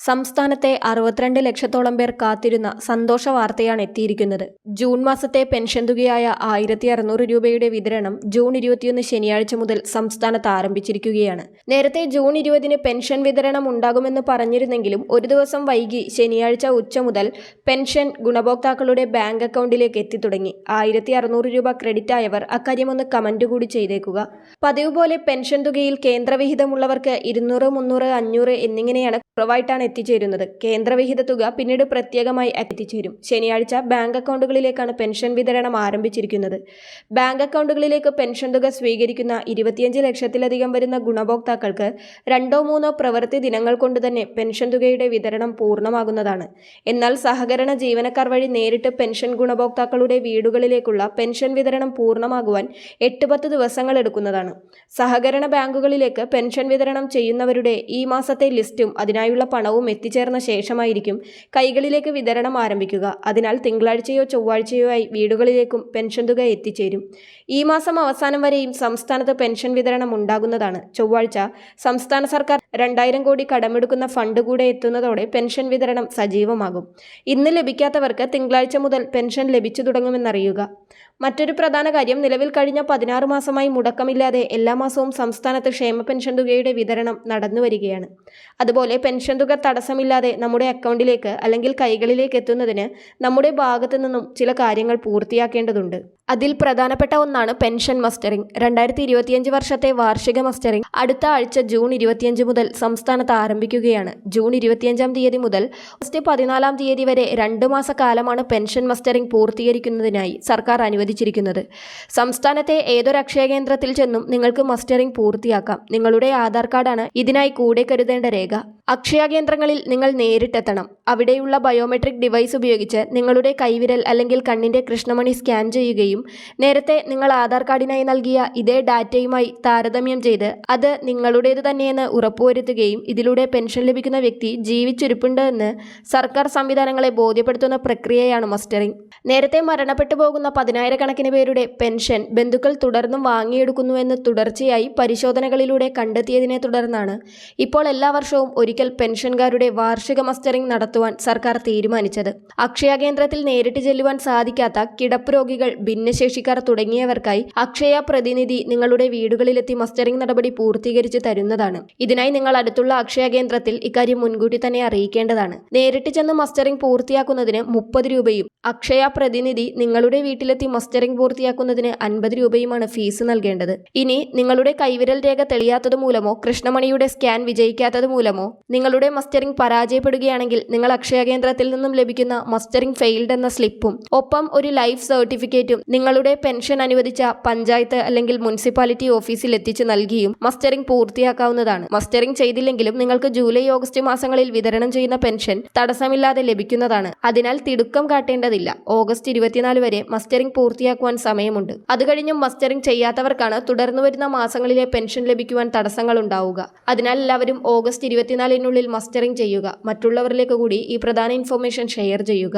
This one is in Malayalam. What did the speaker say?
സംസ്ഥാനത്തെ അറുപത്തിരണ്ട് ലക്ഷത്തോളം പേർ കാത്തിരുന്ന സന്തോഷ വാർത്തയാണ് എത്തിയിരിക്കുന്നത്. ജൂൺ മാസത്തെ പെൻഷൻ തുകയായ ആയിരത്തി അറുന്നൂറ് രൂപയുടെ വിതരണം ജൂൺ ഇരുപത്തിയൊന്ന് ശനിയാഴ്ച മുതൽ സംസ്ഥാനത്ത് ആരംഭിച്ചിരിക്കുകയാണ്. നേരത്തെ ജൂൺ ഇരുപതിന് പെൻഷൻ വിതരണം ഉണ്ടാകുമെന്ന് പറഞ്ഞിരുന്നെങ്കിലും ഒരു ദിവസം വൈകി ശനിയാഴ്ച ഉച്ച മുതൽ പെൻഷൻ ഗുണഭോക്താക്കളുടെ ബാങ്ക് അക്കൗണ്ടിലേക്ക് എത്തിത്തുടങ്ങി. ആയിരത്തി അറുന്നൂറ് രൂപ ക്രെഡിറ്റ് ആയവർ അക്കാര്യമൊന്ന് കമന്റ് കൂടി ചെയ്തേക്കുക. പതിവ് പോലെ പെൻഷൻ തുകയിൽ കേന്ദ്രവിഹിതമുള്ളവർക്ക് ഇരുന്നൂറ് മുന്നൂറ് അഞ്ഞൂറ് എന്നിങ്ങനെയാണ് കുറവായിട്ടാണ് എത്തിച്ചേരുന്നത്. കേന്ദ്രവിഹിത തുക പിന്നീട് പ്രത്യേകമായി എത്തിച്ചേരും. ശനിയാഴ്ച ബാങ്ക് അക്കൗണ്ടുകളിലേക്കാണ് പെൻഷൻ വിതരണം ആരംഭിച്ചിരിക്കുന്നത്. ബാങ്ക് അക്കൗണ്ടുകളിലേക്ക് പെൻഷൻ തുക സ്വീകരിക്കുന്ന ഇരുപത്തിയഞ്ച് ലക്ഷത്തിലധികം വരുന്ന ഗുണഭോക്താക്കൾക്ക് രണ്ടോ മൂന്നോ പ്രവൃത്തി ദിനങ്ങൾ കൊണ്ട് തന്നെ പെൻഷൻ തുകയുടെ വിതരണം പൂർണമാകുന്നതാണ്. എന്നാൽ സഹകരണ ജീവനക്കാർ വഴി നേരിട്ട് പെൻഷൻ ഗുണഭോക്താക്കളുടെ വീടുകളിലേക്കുള്ള പെൻഷൻ വിതരണം പൂർണമാകുവാൻ എട്ട് പത്ത് ദിവസങ്ങൾ എടുക്കുന്നതാണ്. സഹകരണ ബാങ്കുകളിലേക്ക് പെൻഷൻ വിതരണം ചെയ്യുന്നവരുടെ ഈ മാസത്തെ ലിസ്റ്റും അതിനായുള്ള പണവും എത്തിച്ചേർന്ന ശേഷമായിരിക്കും കൈകളിലേക്ക് വിതരണം ആരംഭിക്കുക. അതിനാൽ തിങ്കളാഴ്ചയോ ചൊവ്വാഴ്ചയോ ആയി വീടുകളിലേക്കും പെൻഷൻ തുക എത്തിച്ചേരും. ഈ മാസം അവസാനം വരെയും സംസ്ഥാനത്ത് പെൻഷൻ വിതരണം ഉണ്ടാകുന്നതാണ്. ചൊവ്വാഴ്ച സംസ്ഥാന സർക്കാർ രണ്ടായിരം കോടി കടമെടുക്കുന്ന ഫണ്ട് കൂടെ എത്തുന്നതോടെ പെൻഷൻ വിതരണം സജീവമാകും. ഇന്ന് ലഭിക്കാത്തവർക്ക് തിങ്കളാഴ്ച മുതൽ പെൻഷൻ ലഭിച്ചു തുടങ്ങുമെന്നറിയുക. മറ്റൊരു പ്രധാന കാര്യം നിലവിൽ കഴിഞ്ഞ പതിനാറ് മാസമായി മുടക്കമില്ലാതെ എല്ലാ മാസവും സംസ്ഥാനത്ത് ക്ഷേമ പെൻഷൻ തുകയുടെ വിതരണം നടന്നു വരികയാണ് അതുപോലെ പെൻഷൻ തുക തടസ്സമില്ലാതെ നമ്മുടെ അക്കൗണ്ടിലേക്ക് അല്ലെങ്കിൽ കൈകളിലേക്ക് എത്തുന്നതിന് നമ്മുടെ ഭാഗത്തു നിന്നും ചില കാര്യങ്ങൾ പൂർത്തിയാക്കേണ്ടതുണ്ട്. അതിൽ പ്രധാനപ്പെട്ട ഒന്നാണ് പെൻഷൻ മസ്റ്ററിംഗ്. രണ്ടായിരത്തി ഇരുപത്തിയഞ്ച് വർഷത്തെ വാർഷിക മസ്റ്ററിംഗ് അടുത്ത ആഴ്ച ജൂൺ ഇരുപത്തിയഞ്ച് മുതൽ സംസ്ഥാനത്ത് ആരംഭിക്കുകയാണ്. ജൂൺ ഇരുപത്തിയഞ്ചാം തീയതി മുതൽ ഓഗസ്റ്റ് പതിനാലാം തീയതി വരെ രണ്ട് മാസ കാലമാണ് പെൻഷൻ മസ്റ്ററിംഗ് പൂർത്തീകരിക്കുന്നതിനായി സർക്കാർ അനുവദിച്ചിരിക്കുന്നത്. സംസ്ഥാനത്തെ ഏതൊരു അക്ഷയ കേന്ദ്രത്തിൽ ചെന്നും നിങ്ങൾക്ക് മസ്റ്ററിംഗ് പൂർത്തിയാക്കാം. നിങ്ങളുടെ ആധാർ കാർഡാണ് ഇതിനായി കൂടെ കരുതേണ്ട രേഖ. അക്ഷയ കേന്ദ്രങ്ങളിൽ നിങ്ങൾ നേരിട്ടെത്തണം. അവിടെയുള്ള ബയോമെട്രിക് ഡിവൈസ് ഉപയോഗിച്ച് നിങ്ങളുടെ കൈവിരൽ അല്ലെങ്കിൽ കണ്ണിന്റെ കൃഷ്ണമണി സ്കാൻ ചെയ്യുകയും നേരത്തെ നിങ്ങൾ ആധാർ കാർഡിനായി നൽകിയ ഇതേ ഡാറ്റയുമായി താരതമ്യം ചെയ്ത് അത് നിങ്ങളുടേത് തന്നെയെന്ന് ഉറപ്പുവരുത്തുകയും ഇതിലൂടെ പെൻഷൻ ലഭിക്കുന്ന വ്യക്തി ജീവിച്ചിരിപ്പുണ്ട് എന്ന് സർക്കാർ സംവിധാനങ്ങളെ ബോധ്യപ്പെടുത്തുന്ന പ്രക്രിയയാണ് മസ്റ്ററിംഗ്. നേരത്തെ മരണപ്പെട്ടു പോകുന്ന പതിനായിരക്കണക്കിന് പേരുടെ പെൻഷൻ ബന്ധുക്കൾ തുടർന്നും വാങ്ങിയെടുക്കുന്നുവെന്ന് തുടർച്ചയായി പരിശോധനകളിലൂടെ കണ്ടെത്തിയതിനെ തുടർന്നാണ് ഇപ്പോൾ എല്ലാ വർഷവും ഒരിക്കൽ പെൻഷൻകാരുടെ വാർഷിക മസ്റ്ററിംഗ് നടത്തുവാൻ സർക്കാർ തീരുമാനിച്ചത്. അക്ഷയ കേന്ദ്രത്തിൽ നേരിട്ട് ചെല്ലുവാൻ സാധിക്കാത്ത കിടപ്പ് രോഗികൾ ഭിന്നശേഷിക്കാർ തുടങ്ങിയവർക്കായി അക്ഷയ പ്രതിനിധി നിങ്ങളുടെ വീടുകളിലെത്തി മസ്റ്ററിംഗ് നടപടി പൂർത്തീകരിച്ച് തരുന്നതാണ്. ഇതിനായി നിങ്ങൾ അടുത്തുള്ള അക്ഷയ കേന്ദ്രത്തിൽ ഇക്കാര്യം മുൻകൂട്ടി തന്നെ അറിയിക്കേണ്ടതാണ്. നേരിട്ട് ചെന്ന് മസ്റ്ററിംഗ് പൂർത്തിയാക്കുന്നതിന് മുപ്പത് രൂപയും അക്ഷയ പ്രതിനിധി നിങ്ങളുടെ വീട്ടിലെത്തി മസ്റ്ററിംഗ് പൂർത്തിയാക്കുന്നതിന് അൻപത് രൂപയുമാണ് ഫീസ് നൽകേണ്ടത്. ഇനി നിങ്ങളുടെ കൈവിരൽ രേഖ തെളിയാത്തത് മൂലമോ കൃഷ്ണമണിയുടെ സ്കാൻ വിജയിക്കാത്തത് മൂലമോ നിങ്ങളുടെ മസ്റ്ററിംഗ് പരാജയപ്പെടുകയാണെങ്കിൽ നിങ്ങൾ അക്ഷയ കേന്ദ്രത്തിൽ നിന്നും ലഭിക്കുന്ന മസ്റ്ററിംഗ് ഫെയിൽഡ് എന്ന സ്ലിപ്പും ഒപ്പം ഒരു ലൈഫ് സർട്ടിഫിക്കറ്റും നിങ്ങളുടെ പെൻഷൻ അനുവദിച്ച പഞ്ചായത്ത് അല്ലെങ്കിൽ മുനിസിപ്പാലിറ്റി ഓഫീസിൽ എത്തിച്ച് നൽകിയും മസ്റ്ററിംഗ് പൂർത്തിയാക്കാവുന്നതാണ്. മസ്റ്ററിംഗ് ചെയ്തില്ലെങ്കിലും നിങ്ങൾക്ക് ജൂലൈ ഓഗസ്റ്റ് മാസങ്ങളിൽ വിതരണം ചെയ്യുന്ന പെൻഷൻ തടസ്സമില്ലാതെ ലഭിക്കുന്നതാണ്. അതിനാൽ തിടുക്കം കാട്ടേണ്ടതില്ല. ഓഗസ്റ്റ് ഇരുപത്തിനാല് വരെ മസ്റ്ററിംഗ് പൂർത്തിയാക്കുവാൻ സമയമുണ്ട്. അത് കഴിഞ്ഞും മസ്റ്ററിംഗ് ചെയ്യാത്തവർക്കാണ് തുടർന്നു വരുന്ന മാസങ്ങളിലെ പെൻഷൻ ലഭിക്കുവാൻ തടസ്സങ്ങൾ ഉണ്ടാവുക. അതിനാൽ എല്ലാവരും ഓഗസ്റ്റ് ഇരുപത്തിനാലിനുള്ളിൽ മസ്റ്ററിംഗ് ചെയ്യുക. മറ്റുള്ളവരിലേക്ക് കൂടി ഈ പ്രധാന ഇൻഫോർമേഷൻ ഷെയർ ചെയ്യുക.